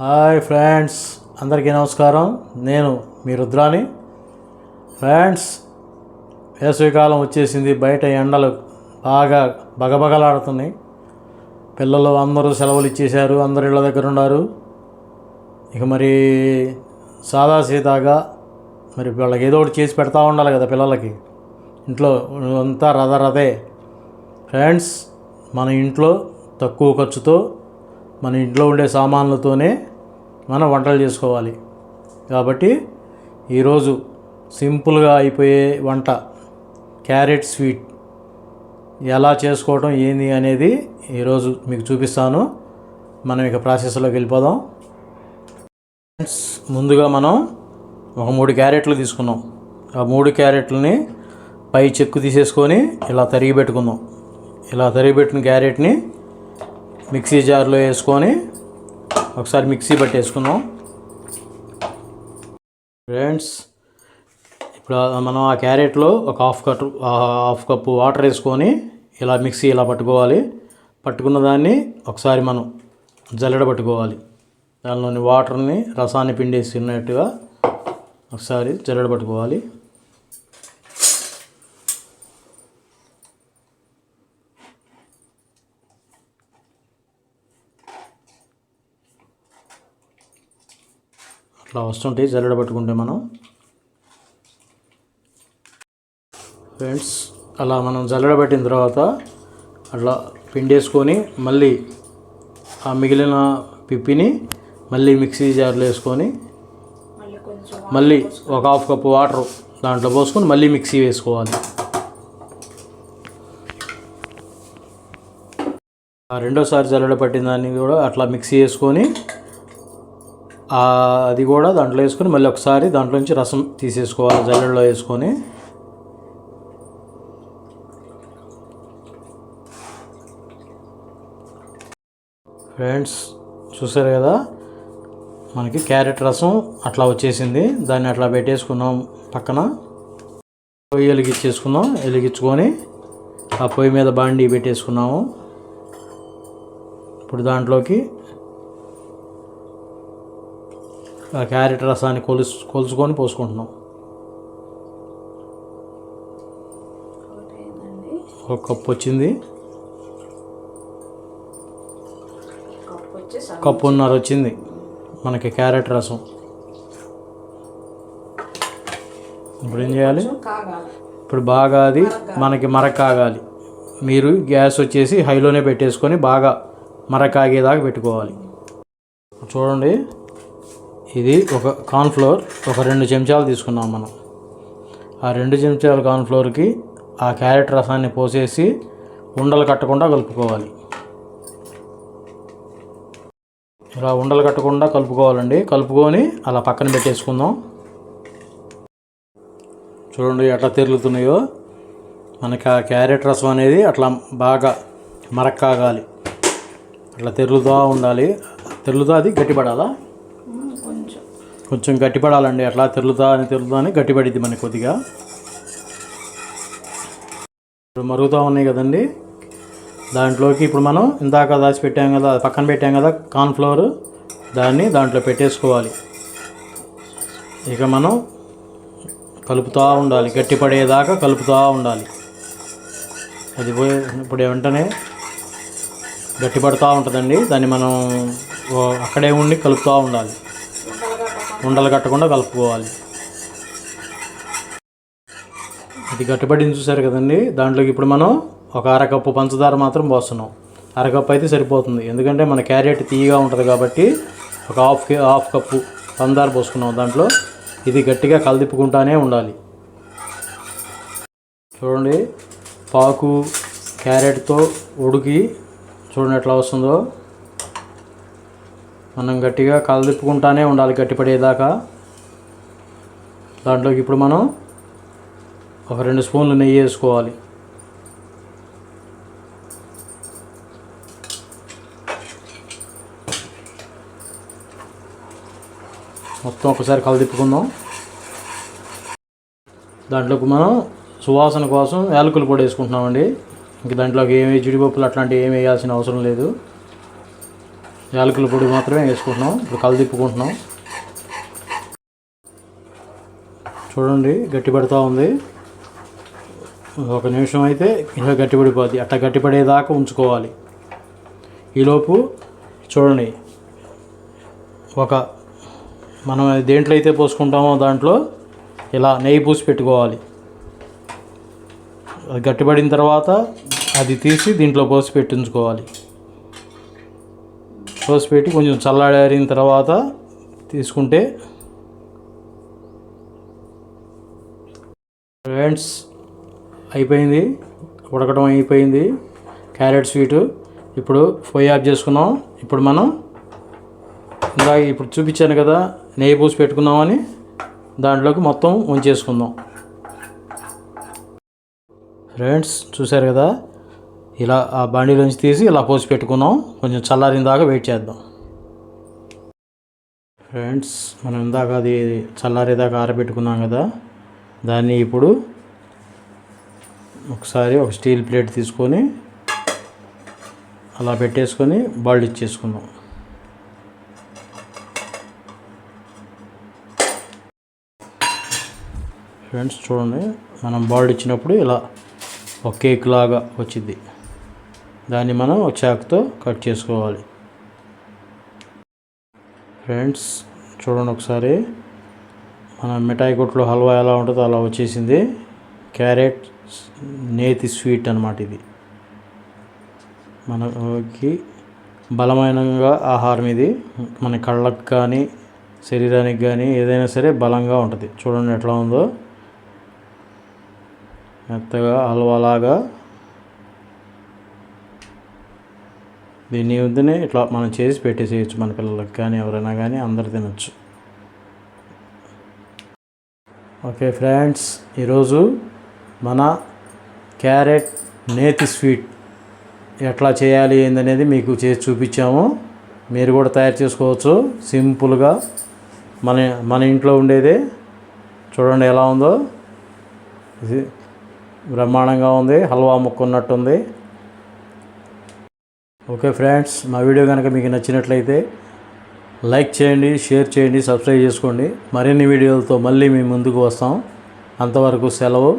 Hi friends అందరికీ నమస్కారం. నేను మీ రుద్రాని ఫ్రెండ్స్ వేసవికాలం వచ్చేసింది బయట ఎండలు బాగా బగబగలాడుతున్నాయి. పిల్లలు అందరూ సెలవులు ఇచ్చేశారు అందరు ఇళ్ళ దగ్గర ఉన్నారు. ఇక మరి సాదాసీదాగా మరి వాళ్ళకి ఏదో ఒకటి చేసి పెడతా ఉండాలి కదా పిల్లలకి. ఇంట్లో అంతా రథ రథే ఫ్రెండ్స్ మన ఇంట్లో తక్కువ ఖర్చుతో మన ఇంట్లో ఉండే సామాన్లతోనే మనం వంటలు చేసుకోవాలి. కాబట్టి ఈరోజు సింపుల్గా అయిపోయే వంట క్యారెట్ స్వీట్ ఎలా చేసుకోవటం ఏంది అనేది ఈరోజు మీకు చూపిస్తాను. మనం ఇక ప్రాసెస్లోకి వెళ్ళిపోదాం. ఫ్రెండ్స్ ముందుగా మనం ఒక మూడు క్యారెట్లు తీసుకున్నాం. ఆ మూడు క్యారెట్లని పై చెక్కు తీసేసుకొని ఇలా తరిగి పెట్టుకుందాం. ఇలా తరిగి పెట్టిన క్యారెట్ని మిక్సీ జార్లో వేసుకొని ఒకసారి మిక్సీ పట్టేసుకుందాం. ఫ్రెండ్స్ ఇప్పుడు మనం ఆ క్యారెట్లో ఒక half cut half cup water వేసుకొని ఇలా మిక్సీ ఇలా పట్టుకోవాలి. పట్టుకున్న దాన్ని ఒకసారి మనం జల్లెడ పట్టుకోవాలి. దానిలోని వాటర్ని రసాన్ని పిండేసినట్టుగా ఒకసారి జల్లెడ పట్టుకోవాలి. అట్లా వస్తుంటాయి జల్లెడ పట్టుకుంటే మనం. ఫ్రెండ్స్ అలా మనం జల్లెడ పెట్టిన తర్వాత అట్లా పిండేసుకొని మళ్ళీ ఆ మిగిలిన పిప్పిని మళ్ళీ మిక్సీ జార్లో వేసుకొని మళ్ళీ ఒక హాఫ్ కప్ వాటర్ దాంట్లో పోసుకొని మళ్ళీ మిక్సీ వేసుకోవాలి. ఆ రెండోసారి జల్లెడ పట్టిన దాన్ని కూడా అట్లా మిక్సీ వేసుకొని అది కూడా దాంట్లో వేసుకొని మళ్ళీ ఒకసారి దాంట్లో నుంచి రసం తీసేసుకోవాలి జల్లెడలో వేసుకొని. ఫ్రెండ్స్ చూసారు కదా? మనకి క్యారెట్ రసం అట్లా వచ్చేసింది. దాన్ని అట్లా పెట్టేసుకున్నాం పక్కన. పొయ్యి వెలిగించేసుకున్నాం వెలిగించుకొని ఆ పొయ్యి మీద బాండీ పెట్టేసుకున్నాము. ఇప్పుడు దాంట్లోకి ఆ క్యారెట్ రసాన్ని కొలుసు కొలుచుకొని పోసుకుంటున్నాం. ఒక కప్పు వచ్చింది. కప్పున్నర వచ్చింది. మనకి క్యారెట్ రసం. ఇప్పుడు ఏం చేయాలి? ఇప్పుడు బాగా అది మనకి మరక కాగాలి మీరు గ్యాస్ వచ్చేసి హైలోనే పెట్టేసుకొని బాగా మరక కాగేదాకా పెట్టుకోవాలి. చూడండి. ఇది ఒక కార్న్ఫ్లోర్ ఒక రెండు చెంచాలు తీసుకున్నాం మనం. ఆ రెండు చెంచాల కార్న్ఫ్లోర్కి ఆ క్యారెట్ రసాన్ని పోసేసి ఉండలు కట్టకుండా కలుపుకోవాలి. ఇలా ఉండలు కట్టకుండా కలుపుకోవాలండి. కలుపుకొని అలా పక్కన పెట్టేసుకుందాం. చూడండి ఎట్లా తిరుగుతున్నాయో మనకి ఆ క్యారెట్ రసం అనేది అట్లా బాగా మరక్ కాగాలి అట్లా తెరులుతూ ఉండాలి. తెరులుతా అది గట్టిపడాలా? కొంచెం గట్టిపడాలండి. అట్లా తిరుగుతా అని తెరులుతా అని గట్టిపడిద్ది మనకి కొద్దిగా. ఇప్పుడు మరుగుతూ ఉన్నాయి కదండి. దాంట్లోకి ఇప్పుడు మనం ఇందాక దాచి పెట్టాం కదా పక్కన పెట్టాం కదా కార్న్ఫ్లవర్ దాన్ని దాంట్లో పెట్టేసుకోవాలి. ఇక మనం కలుపుతూ ఉండాలి. గట్టిపడేదాకా కలుపుతూ ఉండాలి. అది పోయి ఇప్పుడు వెంటనే గట్టిపడుతూ ఉంటుందండి. దాన్ని మనం అక్కడే ఉండి కలుపుతూ ఉండాలి. ఉండలు కట్టకుండా కలుపుకోవాలి. ఇది గట్టిపడింది చూసారు కదండి? దాంట్లోకి ఇప్పుడు మనం ఒక అరకప్పు పంచదార మాత్రం పోస్తున్నాం. అరకప్పు అయితే సరిపోతుంది. ఎందుకంటే మన క్యారెట్ తీయగా ఉంటుంది కాబట్టి ఒక హాఫ్ కే- హాఫ్ కప్పు పంచదార పోసుకున్నాం దాంట్లో. ఇది గట్టిగా కలదిప్పుకుంటానే ఉండాలి. చూడండి పాకు క్యారెట్తో ఉడికి చూడండి ఎట్లా వస్తుందో. మనం గట్టిగా కలదిప్పుకుంటానే ఉండాలి గట్టిపడేదాకా. దాంట్లోకి ఇప్పుడు మనం ఒక రెండు స్పూన్లు నెయ్యి వేసుకోవాలి. మొత్తం ఒకసారి కలదిప్పుకుందాం దాంట్లోకి మనం సువాసన కోసం యాలకులు పొడి వేసుకుంటున్నామండి. ఇంక దాంట్లోకి ఏమి జీడిపప్పులు అట్లాంటివి ఏమి వేయాల్సిన అవసరం లేదు. యాలకుల పొడి మాత్రమే వేసుకుంటున్నాం. ఇప్పుడు కలదిప్పుకుంటున్నాం చూడండి గట్టి పడుతూ ఉంది. ఒక నిమిషం అయితే ఇలా గట్టిపడిపోద్ది అట్లా గట్టిపడేదాకా ఉంచుకోవాలి. ఈలోపు చూడండి ఒక మనం దేంట్లో అయితే పోసుకుంటామో దాంట్లో ఇలా నెయ్యి పూసి పెట్టుకోవాలి. అది గట్టిపడిన తర్వాత అది తీసి దీంట్లో పోసి పెట్టించుకోవాలి. పోసి పెట్టి కొంచెం చల్లాడారిన తర్వాత తీసుకుంటే ఫ్రెండ్స్ అయిపోయింది. ఉడకడం అయిపోయింది. Carrot sweet. ఇప్పుడు పొయ్యి ఆఫ్ చేసుకున్నాం. ఇప్పుడు మనం ఇందాక ఇప్పుడు చూపించాను కదా నెయ్యి పూసి పెట్టుకున్నామని దాంట్లోకి మొత్తం ఉంచేసుకుందాం. ఫ్రెండ్స్ చూశారు కదా? ఇలా ఆ బండిలోంచి తీసి ఇలా పోసి పెట్టుకున్నాం. కొంచెం చల్లారిన దాకా వెయిట్ చేద్దాం. ఫ్రెండ్స్ మనం ఇందాక అది చల్లారేదాకా ఆరబెట్టుకున్నాం కదా. దాన్ని ఇప్పుడు ఒకసారి ఒక స్టీల్ ప్లేట్ తీసుకొని అలా పెట్టేసుకొని బాల్డ్ ఇచ్చేసుకుందాం. ఫ్రెండ్స్ చూడండి మనం బాల్డ్ ఇచ్చినప్పుడు ఇలా ఒక కేక్ లాగా వచ్చింది. దాన్ని మనం చాకుతో కట్ చేసుకోవాలి. ఫ్రెండ్స్ చూడండి ఒకసారి. మన మిఠాయి కొట్లో హల్వా ఎలా ఉంటుందో అలా వచ్చేసింది. క్యారెట్ నేతి స్వీట్ అన్నమాట ఇది. మనకి బలమైనగా ఆహారం ఇది. మన కళ్ళకు కానీ శరీరానికి కానీ ఏదైనా సరే బలంగా ఉంటుంది. చూడండి ఎట్లా ఉందో. మెత్తగా హల్వాలాగా దీన్ని వద్దనే ఇట్లా మనం చేసి పెట్టేసేయచ్చు మన పిల్లలకి కానీ ఎవరైనా కానీ అందరు తినచ్చు. ఓకే ఫ్రెండ్స్ ఈరోజు మన క్యారెట్ నేతి స్వీట్ ఎట్లా చేయాలి ఏందనేది మీకు చేసి చూపించాము. మీరు కూడా తయారు చేసుకోవచ్చు. సింపుల్గా మన మన ఇంట్లో ఉండేదే. చూడండి ఎలా ఉందో. ఇది బ్రహ్మాండంగా ఉంది. హల్వా ముక్క ఉన్నట్టుంది. ఓకే ఫ్రెండ్స్ మా వీడియో కనుక మీకు నచ్చినట్లయితే లైక్ చేయండి షేర్ చేయండి సబ్స్క్రైబ్ చేసుకోండి. మరిన్ని వీడియోలతో మళ్ళీ మీ ముందుకు వస్తాం. అంతవరకు సెలవు.